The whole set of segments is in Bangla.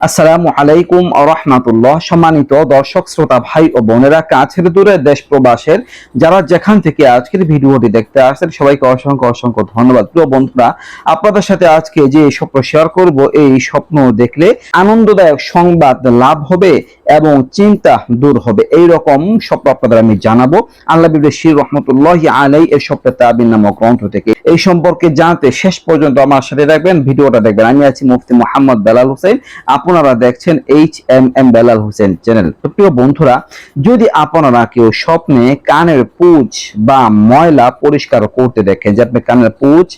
আসসালামু আলাইকুম রহমাতুল্লাহ। সম্মানিত দর্শক, শ্রোতা, ভাই ও বোনেরা, কাছের দূরে দেশ প্রবাসের যারা যেখান থেকে আজকের ভিডিওটি দেখতে আসছেন, সবাইকে অসংখ্য অসংখ্য ধন্যবাদ। প্রিয় বন্ধুরা, আপনাদের সাথে আজকে যে স্বপ্ন শেয়ার করব, এই স্বপ্ন দেখলে আনন্দদায়ক সংবাদ লাভ হবে এবং চিন্তা দূর হবে। এই রকম স্বপ্ন আপনাদের আমি জানাব। আল্লাহ শির রহমতুল্লাহ আলাই এর স্বপ্নের তাবিন নামক গ্রন্থ থেকে। এই সম্পর্কে জানতে শেষ পর্যন্ত আমার সাথে রাখবেন ভিডিওটা দেখবেন। আমি আছি মুফতি মোহাম্মদ বেলাল হোসেন। আপনারা দেখছেন H M M Belal Hossain channel তো প্রিয় বন্ধুরা, যদি আপনারা কেউ স্বপ্নে কানের পুঁজ বা ময়লা পরিষ্কার করতে দেখেন, যে আপনি কানের পুঁজ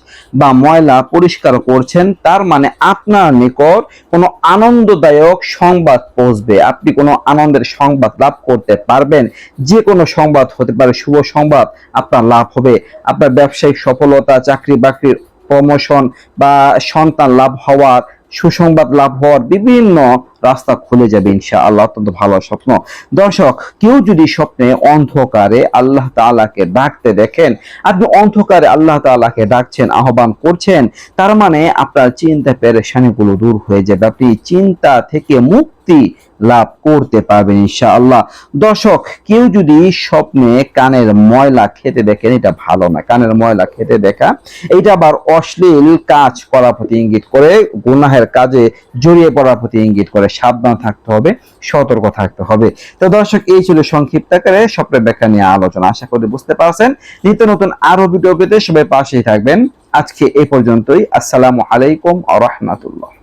বা ময়লা পরিষ্কার করছেন, তার মানে আপনার নিকট কোনো আনন্দদায়ক সংবাদ পৌঁছবে। আপনি কোনো আনন্দের সংবাদ লাভ করতে পারবেন যে কোনো সংবাদ হতে পারে, শুভ সংবাদ আপনার লাভ হবে। আপনার ব্যবসায়িক সফলতা চাকরি বাকরির প্রমোশন বা সন্তান লাভ হওয়ার সুসংবাদ লাভ হওয়ার বিভিন্ন রাস্তা খুলে যাবে ইনশা আল্লাহ অত্যন্ত ভালো স্বপ্ন। দর্শক, কেউ যদি স্বপ্নে অন্ধকারে আল্লাহ তাআলাকে ডাকতে দেখেন, আপনি অন্ধকারে আল্লাহ তাআলাকে ডাকছেন, আহ্বান করছেন, তার মানে আপনার চিন্তা পেরেশানিগুলো দূর হয়ে যাবে। আপনি চিন্তা থেকে মুক্তি লাভ করতে পারবেন ইনশাআল্লাহ। দর্শক, কেউ যদি স্বপ্নে কানের ময়লা খেতে দেখেন, এটা ভালো না। কানের ময়লা খেতে দেখা, এটা আবার অশ্লীল কাজ করার প্রতি ইঙ্গিত করে, গুনাহের কাজে জড়িয়ে পড়ার প্রতি ইঙ্গিত করে। সাবধান থাকতে হবে, সতর্ক থাকতে হবে। তো দর্শক, এই ছিল সংক্ষিপ্ত আকারে স্বপ্নের ব্যাখ্যা নিয়ে আলোচনা। আশা করি বুঝতে পারছেন। নিত্য নতুন আরও ভিডিও পেতে সবাই পাশেই থাকবেন। আজকে এ পর্যন্তই। আসসালামু আলাইকুম আ রহমাতুল্লাহ।